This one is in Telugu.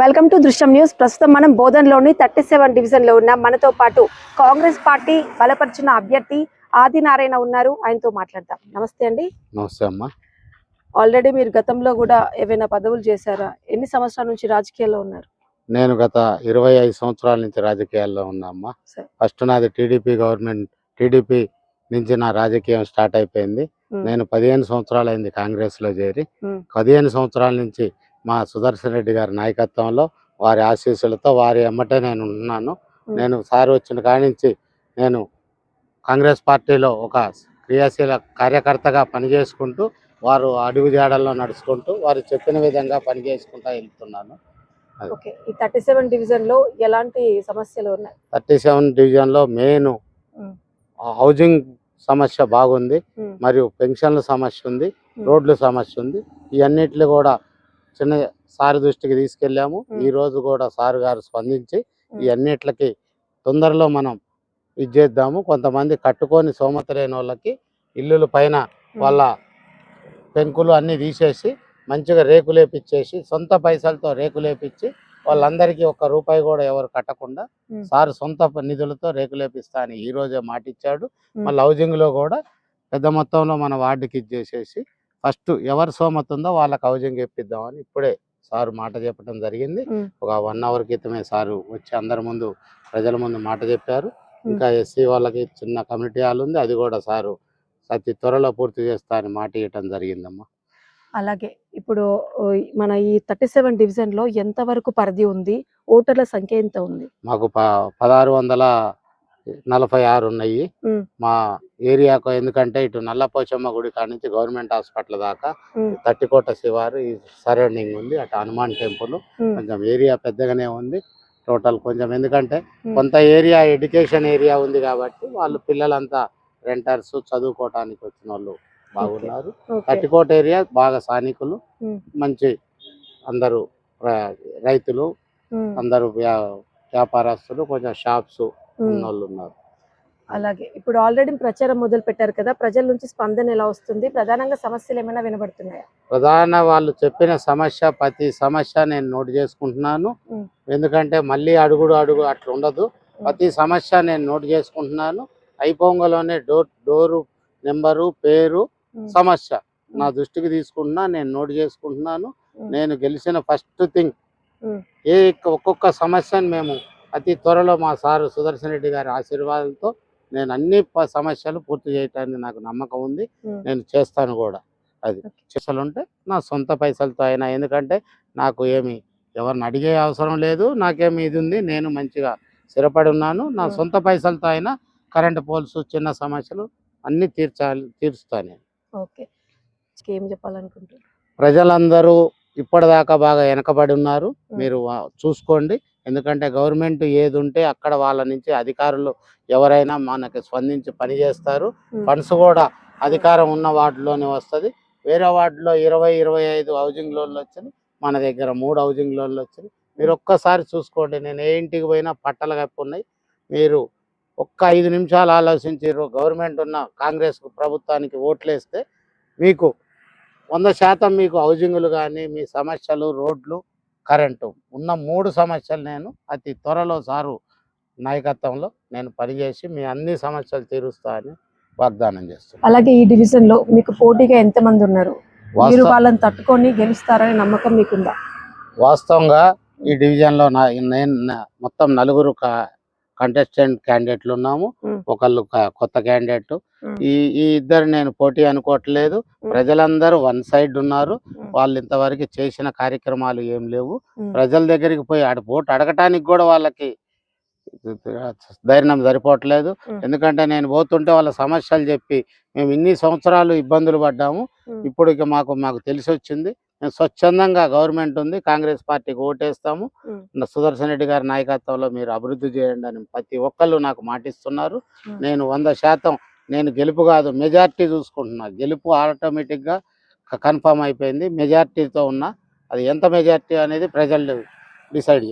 వెల్కమ్ టు దృశ్యం న్యూస్. ప్రస్తుతం మనం బోధన్లోని థర్టీ సెవెన్ డివిజన్లో ఉన్న మనతో పాటు కాంగ్రెస్ పార్టీ బలపరిచిన అభ్యర్థి ఆదినారాయణ ఉన్నారు. ఆయనతో మాట్లాడదాం. నమస్తే అండి. నమస్తే అమ్మా. ఆల్రెడీ మీరు గతంలో కూడా ఏవైనా పదవులు చేశారా? ఎన్ని సంవత్సరాల నుంచి రాజకీయాల్లో ఉన్నారు? నేను గత ఇరవై ఐదు సంవత్సరాల నుంచి రాజకీయాల్లో ఉన్నా అమ్మా. ఫస్ట్ నాది టీడీపీ గవర్నమెంట్ టీడీపీ నుంచి నా రాజకీయం స్టార్ట్ అయిపోయింది. నేను పదిహేను సంవత్సరాలు అయింది కాంగ్రెస్లో చేరి పదిహేను సంవత్సరాల నుంచి మా సుదర్శన్ రెడ్డి గారి నాయకత్వంలో వారి ఆశీస్సులతో వారి ఎమ్మటే నేను ఉన్నాను. నేను సార్ వచ్చిన కాడి నుంచి నేను కాంగ్రెస్ పార్టీలో ఒక క్రియాశీల కార్యకర్తగా పనిచేసుకుంటూ వారు అడుగు జాడల్లో నడుచుకుంటూ వారు చెప్పిన విధంగా పనిచేసుకుంటూ వెళ్తున్నాను. ఈ థర్టీ సెవెన్ డివిజన్లో ఎలాంటి సమస్యలు ఉన్నాయి? థర్టీ సెవెన్ డివిజన్లో మెయిన్. హౌసింగ్ సమస్య బాగుంది మరియు పెన్షన్ల సమస్య ఉంది రోడ్ల సమస్య ఉంది ఇవన్నిటిని కూడా చిన్న సార్ దృష్టికి తీసుకెళ్ళాము. ఈ రోజు కూడా సార్ గారు స్పందించి. ఈ అన్నిటికి తొందరలో మనం ఇది చేద్దాము కొంతమంది కట్టుకొని సోమత లేని వాళ్ళకి ఇల్లుల పైన వాళ్ళ పెంకులు అన్నీ తీసేసి మంచిగా రేకులేపిచ్చేసి సొంత పైసలతో రేకులేపిచ్చి వాళ్ళందరికీ ఒక్క రూపాయి కూడా ఎవరు కట్టకుండా. సార్ సొంత నిధులతో రేకులేపిస్తా అని ఈ రోజే మాటిచ్చాడు. మళ్ళీ హౌసింగ్లో కూడా పెద్ద మొత్తంలో మన వార్డుకి ఇచ్చేసేసి ఫస్ట్ ఎవరు సోమత ఉందో వాళ్ళకి హౌసింగ్ ఇప్పిద్దామని ఇప్పుడే సారు మాట చెప్పడం జరిగింది. ఒక వన్ అవర్ క్రితమే సారు వచ్చి అందరి ముందు ప్రజల ముందు మాట చెప్పారు. ఇంకా ఎస్సీ వాళ్ళకి చిన్న కమిటీ హాల్ ఉంది. అది కూడా సారు అతి త్వరలో పూర్తి చేస్తా అని మాట ఇవ్వటం జరిగిందమ్మా. అలాగే ఇప్పుడు మన ఈ థర్టీ సెవెన్ డివిజన్లో ఎంత వరకు పరిధి ఉంది? ఓటర్ల సంఖ్య ఎంత ఉంది? మాకు పదహారు వందల నలభై ఆరు ఉన్నాయి. మా ఏరియాకు ఎందుకంటే ఇటు నల్లపోచమ్మ గుడి కాడ నుంచి గవర్నమెంట్ హాస్పిటల్ దాకా తట్టికోట శివారు ఈ సరౌండింగ్ ఉంది అటు హనుమాన్ టెంపుల్ కొంచెం ఏరియా పెద్దగానే ఉంది టోటల్ కొంచెం ఎందుకంటే. కొంత ఏరియా ఎడ్యుకేషన్ ఏరియా ఉంది కాబట్టి వాళ్ళు పిల్లలంతా రెంటర్స్ చదువుకోవటానికి వచ్చిన వాళ్ళు బాగున్నారు. తట్టికోట ఏరియా బాగా స్థానికులు మంచి అందరూ రైతులు అందరూ వ్యా- వ్యాపారస్తులు కొంచెం షాప్స్ ఉన్నారు అలాగే. ఇప్పుడు ఆల్రెడీ ప్రచారం మొదలు పెట్టారు కదా ప్రజల నుంచి స్పందన ఎలా వస్తుంది? ప్రధానంగా సమస్యలు ఏమైనా వినబడుతున్నాయా? ప్రధాన వాళ్ళు చెప్పిన సమస్య ప్రతి సమస్య నేను నోట్ చేసుకుంటున్నాను. ఎందుకంటే మళ్ళీ అడుగుడు అడుగు అట్లా ఉండదు. ప్రతి సమస్య నేను నోట్ చేసుకుంటున్నాను. అయిపోంగలోనే డోర్ డోరు నెంబరు పేరు సమస్య. నా. దృష్టికి తీసుకుంటున్నా నేను నోట్ చేసుకుంటున్నాను. నేను గెలిచిన ఫస్ట్ థింగ్. ఏ ఒక్క- ఒక్కొక్క సమస్యను మేము అతి త్వరలో మా సారు సుదర్శన్ రెడ్డి గారి ఆశీర్వాదంతో నేను అన్ని సమస్యలు పూర్తి చేయటానికి నాకు నమ్మకం ఉంది నేను చేస్తాను కూడా అది. చేసలు ఉంటే నా సొంత పైసలతో అయినా ఎందుకంటే నాకు ఏమి ఎవరిని అడిగే అవసరం లేదు నాకేమి ఇది ఉంది నేను మంచిగా స్థిరపడి ఉన్నాను నా. సొంత పైసలతో అయినా కరెంట్ పోల్స్ చిన్న సమస్యలు అన్ని తీర్చాలి తీరుస్తాను నేను. ఏం ప్రజలందరూ ఇప్పటిదాకా బాగా వెనకబడి ఉన్నారు. మీరు చూసుకోండి ఎందుకంటే గవర్నమెంట్ ఏది ఉంటే అక్కడ వాళ్ళ నుంచి అధికారులు ఎవరైనా మనకి స్పందించి పనిచేస్తారు ఫండ్స్ కూడా అధికారం ఉన్న వార్డులోనే వస్తుంది. వేరే వార్డులో ఇరవై ఇరవై ఐదు హౌసింగ్ లోన్లు వచ్చినాయి. మన దగ్గర మూడు హౌసింగ్ లోన్లు వచ్చినాయి. మీరు ఒక్కసారి చూసుకోండి నేను ఏ ఇంటికి పోయినా పట్టలు కప్పి ఉన్నాయి. మీరు ఒక్క ఐదు నిమిషాలు ఆలోచించారు గవర్నమెంట్ ఉన్న కాంగ్రెస్ ప్రభుత్వానికి ఓట్లేస్తే మీకు వంద శాతం మీకు హౌసింగ్లు కానీ మీ సమస్యలు రోడ్లు కరెంటు. ఉన్న మూడు సమస్యలు నేను అతి త్వరలో సారు నాయకత్వంలో నేను పనిచేసి మీ అన్ని సమస్యలు తీరుస్తా అని వాగ్దానం చేస్తున్నాను. అలాగే ఈ డివిజన్లో మీకు పోటీగా ఎంత మంది ఉన్నారు? మీరు వాళ్ళని తట్టుకొని గెలుస్తారనే నమ్మకం మీకుందా? వాస్తవంగా ఈ డివిజన్లో నా నేను నా- మొత్తం నలుగురు కంటెస్టెంట్ క్యాండిడేట్లు ఉన్నాము. ఒకళ్ళు కొత్త క్యాండిడేట్. ఈ ఈ ఇద్దరు నేను పోటీ అనుకోవట్లేదు. ప్రజలందరూ వన్ సైడ్ ఉన్నారు. వాళ్ళు ఇంతవరకు చేసిన కార్యక్రమాలు ఏం లేవు. ప్రజల దగ్గరికి పోయి ఆడ ఓటు అడగటానికి కూడా వాళ్ళకి ధైర్యం సరిపోవట్లేదు. ఎందుకంటే నేను పోతుంటే వాళ్ళ సమస్యలు చెప్పి మేము ఇన్ని సంవత్సరాలు ఇబ్బందులు పడ్డాము. ఇప్పుడు ఇక మాకు మాకు తెలిసి వచ్చింది స్వచ్ఛందంగా గవర్నమెంట్ ఉంది కాంగ్రెస్ పార్టీకి ఓటేస్తాము. సుదర్శన్ రెడ్డి గారి నాయకత్వంలో మీరు అభివృద్ధి చేయండి అని ప్రతి ఒక్కళ్ళు నాకు మాటిస్తున్నారు. నేను వంద శాతం నేను గెలుపు కాదు మెజార్టీ చూసుకుంటున్నా. గెలుపు ఆటోమేటిక్గా కన్ఫర్మ్ అయిపోయింది. మెజార్టీతో ఉన్నా అది ఎంత మెజార్టీ అనేది ప్రజలు డిసైడ్ చేయాలి